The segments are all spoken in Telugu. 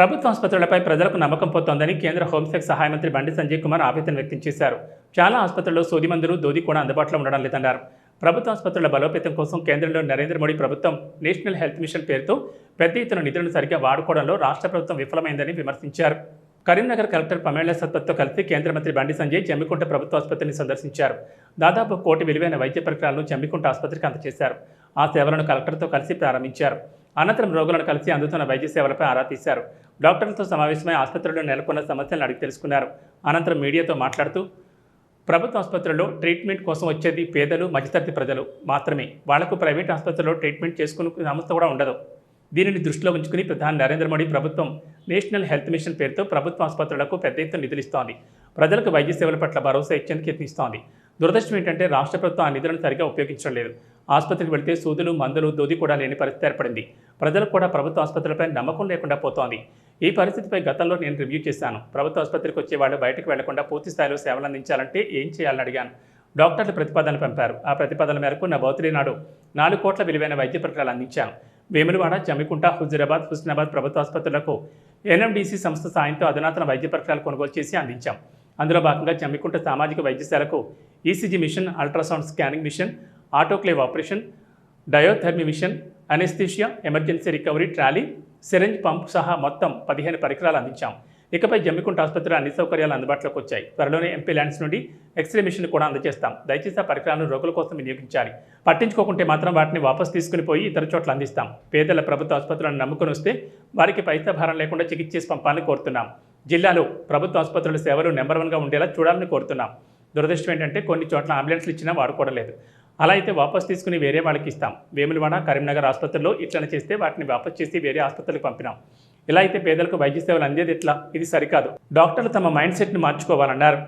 ప్రభుత్వ ఆసుపత్రులపై ప్రజలకు నమ్మకం పోతోందని కేంద్ర హోంశాఖ సహాయ మంత్రి బండి సంజయ్ కుమార్ ఆవేదన వ్యక్తం చేశారు. చాలా ఆసుపత్రుల్లో సూది మందులు దోది కూడా అందుబాటులో ఉండడం లేదన్నారు. ప్రభుత్వ ఆసుపత్రుల బలోపేతం కోసం కేంద్రంలో నరేంద్ర మోడీ ప్రభుత్వం నేషనల్ హెల్త్ మిషన్ పేరుతో పెద్ద ఎత్తున నిధులను సరిగ్గా వాడుకోవడంలో రాష్ట్ర ప్రభుత్వం విఫలమైందని విమర్శించారు. కరీంనగర్ కలెక్టర్ పమేళ్ళ సత్పత్తో కలిసి కేంద్ర మంత్రి బండి సంజయ్ జమ్మికుంట ప్రభుత్వ ఆసుపత్రిని సందర్శించారు. దాదాపు కోటి విలువైన వైద్య పరికరాలను జమ్మికుంట ఆసుపత్రికి అందజేశారు. ఆ సేవలను కలెక్టర్తో కలిసి ప్రారంభించారు. అనంతరం రోగులను కలిసి అందుతున్న వైద్య సేవలపై ఆరా తీశారు. డాక్టర్లతో సమావేశమై ఆసుపత్రిలో నెలకొన్న సమస్యలను అడిగి తెలుసుకున్నారు. అనంతరం మీడియాతో మాట్లాడుతూ ప్రభుత్వ ఆసుపత్రుల్లో ట్రీట్మెంట్ కోసం వచ్చేది పేదలు మధ్యతరగతి ప్రజలు మాత్రమే. వాళ్ళకు ప్రైవేట్ ఆసుపత్రుల్లో ట్రీట్మెంట్ చేసుకునే సంస్థ కూడా ఉండదు. దీనిని దృష్టిలో ఉంచుకుని ప్రధాని నరేంద్ర మోడీ ప్రభుత్వం నేషనల్ హెల్త్ మిషన్ పేరుతో ప్రభుత్వ ఆసుపత్రులకు పెద్ద ఎత్తున నిధులు ఇస్తోంది. ప్రజలకు వైద్య సేవల పట్ల భరోసా ఇచ్చేందుకు యత్నిస్తోంది. దురదృష్టం ఏంటంటే రాష్ట్ర ప్రభుత్వం ఆ నిధులను సరిగా ఉపయోగించడం లేదు. ఆసుపత్రికి వెళితే సూదులు మందులు దోది కూడా లేని పరిస్థితి ఏర్పడింది. ప్రజలకు కూడా ప్రభుత్వ ఆసుపత్రులపై నమ్మకం లేకుండా పోతోంది. ఈ పరిస్థితిపై గతంలో నేను రివ్యూ చేశాను. ప్రభుత్వ ఆసుపత్రికి వచ్చే వాళ్ళు బయటకు వెళ్ళకుండా పూర్తి స్థాయిలో సేవలు అందించాలంటే ఏం చేయాలని అడిగాను. డాక్టర్లు ప్రతిపాదన పంపారు. ఆ ప్రతిపాదన మేరకు నా బౌద్ధుడి నాడు నాలుగు కోట్ల విలువైన వైద్య పరికరాలు అందించాను. వేములవాడ జమికుంట హుజురాబాద్ హుస్నాబాద్ ప్రభుత్వ ఆసుపత్రులకు ఎన్ఎండిసి సంస్థ సాయంతో అధునాతన వైద్య పరికరాలు కొనుగోలు చేసి అందించాం. అందులో భాగంగా జమ్మికుంట సామాజిక వైద్యశాలకు ECG machine ultrasound scanning machine autoclave operation diathermy machine anaesthesia emergency recovery trolley syringe pump సహా మొత్తం పదిహేను పరికరాలు అందించాం. ఇకపై జమ్మికుంట ఆసుపత్రిలో అన్ని సౌకర్యాలు అందుబాటులోకి వచ్చాయి. త్వరలోనే ఎంపీ ల్యాండ్స్ నుండి ఎక్స్రే మిషన్ కూడా అందజేస్తాం. దయచేసి ఆ పరికరాలను రోగుల కోసం వినియోగించాలి. పట్టించుకోకుంటే మాత్రం వాటిని వాపసు తీసుకుని పోయి ఇతర చోట్ల అందిస్తాం. పేదల ప్రభుత్వ ఆసుపత్రులను నమ్ముకొని వస్తే వారికి పైసా భారం లేకుండా చికిత్స చేసి పంపాలని కోరుతున్నాం. జిల్లాలో ప్రభుత్వ ఆసుపత్రుల సేవలు నెంబర్ వన్గా ఉండేలా చూడాలని కోరుతున్నాం. దురదృష్టం ఏంటంటే కొన్ని చోట్ల అంబులెన్స్లు ఇచ్చినా వాడుకోవడం లేదు. అలా అయితే వాపస్ తీసుకుని వేరే వాళ్ళకి ఇస్తాం. వేములవాడ కరీంనగర్ ఆసుపత్రుల్లో ఇట్లనే చేస్తే వాటిని వాపస్ చేసి వేరే ఆసుపత్రులకు పంపినాం. ఇలా అయితే పేదలకు వైద్య సేవలు అందేది ఎట్లా? ఇది సరికాదు. డాక్టర్లు తమ మైండ్ సెట్ని మార్చుకోవాలన్నారు.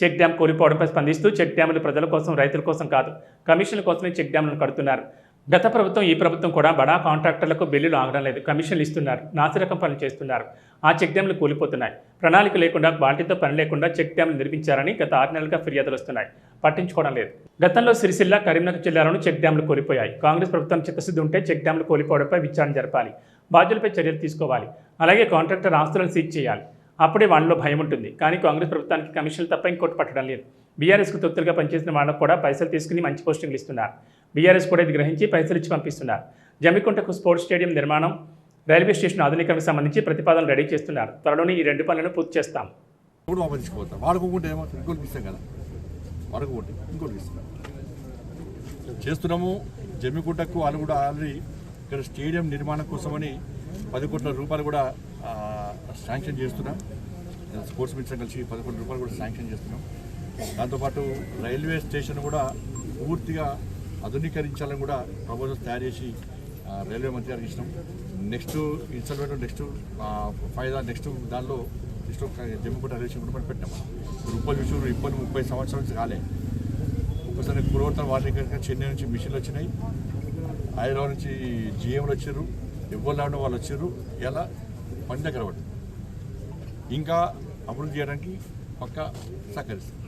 చెక్ డ్యామ్ కూలిపోవడంపై స్పందిస్తూ చెక్ డ్యాములు ప్రజల కోసం రైతుల కోసం కాదు కమిషన్ల కోసమే చెక్ డ్యాములను కడుతున్నారు. గత ప్రభుత్వం ఈ ప్రభుత్వం కూడా బడా కాంట్రాక్టర్లకు బిల్లులు ఆగడం లేదు. కమిషన్లు ఇస్తున్నారు. నాసిరకం పనులు చేస్తున్నారు. ఆ చెక్ డ్యామ్లు కూలిపోతున్నాయి. ప్రణాళిక లేకుండా క్వాలిటీతో పని లేకుండా చెక్ డ్యామ్లు నిర్మించారని గత ఆరు నెలలుగా ఫిర్యాదులు వస్తున్నాయి. పట్టించుకోవడం లేదు. గతంలో సిరిసిల్ల కరీంనగర్ జిల్లాలోనూ చెక్ డ్యామ్లు కూలిపోయాయి. కాంగ్రెస్ ప్రభుత్వం చిత్తశుద్ధి ఉంటే చెక్ డ్యామ్లు కూలిపోవడంపై విచారణ జరపాలి. బాధ్యులపై చర్యలు తీసుకోవాలి. అలాగే కాంట్రాక్టర్ ఆస్తులను సీజ్ చేయాలి. అప్పుడే వాళ్ళలో భయం ఉంటుంది. కానీ కాంగ్రెస్ ప్రభుత్వానికి కమిషన్లు తప్ప ఇంకోటి పట్టడం లేదు. బీఆర్ఎస్కు తొత్తులుగా పనిచేసిన వాళ్ళకు కూడా పైసలు తీసుకుని మంచి పోస్టింగ్లు ఇస్తున్నారు. బీఆర్ఎస్ కూడా ఇది గ్రహించి పైసలు ఇచ్చి పంపిస్తున్నారు. జమ్మికుంటకు స్పోర్ట్స్ స్టేడియం నిర్మాణం రైల్వే స్టేషన్ ఆధునికరణకు సంబంధించి ప్రతిపాదనలు రెడీ చేస్తున్నారు. త్వరలోనే ఈ రెండు పనులను పూర్తి చేస్తాం. కూడా వాపస్ వాడుకోకుంటే ఏమో ఇంకోటికి ఇస్తాం కదా వాడుకోకుంటే ఇస్తాం చేస్తున్నాము. జమ్మికుంటకు వాళ్ళు కూడా ఆల్రెడీ ఇక్కడ స్టేడియం నిర్మాణం కోసమని పది కోట్ల రూపాయలు కూడా శాంక్షన్ చేస్తున్నాం. స్పోర్ట్స్ మినిస్టర్ కలిసి పది కోట్ల రూపాయలు కూడా శాంక్షన్ చేస్తున్నాం. దాంతోపాటు రైల్వే స్టేషన్ కూడా పూర్తిగా ఆధునీకరించాలని కూడా ప్రపోజల్స్ తయారు చేసి రైల్వే మంత్రి గారికి ఇచ్చినాం. Next instalment next five next దానిలో నెక్స్ట్ జమ్మికుంట రైల్వే స్టేషన్ కూడా మనం పెట్టాం ఇప్పుడు ఉప్పల్ ఇప్పటి ముప్పై సంవత్సరాల నుంచి కాలే. ఒకసారి పూర్వోత్తర వాటి చెన్నై నుంచి మిషన్లు వచ్చినాయి. హైదరాబాద్ నుంచి జిఎంలు వచ్చారు ఎవరు లేకుండా వాళ్ళు వచ్చారు ఇలా పని దగ్గర ఇంకా అభివృద్ధి చేయడానికి పక్క సహకరిస్తారు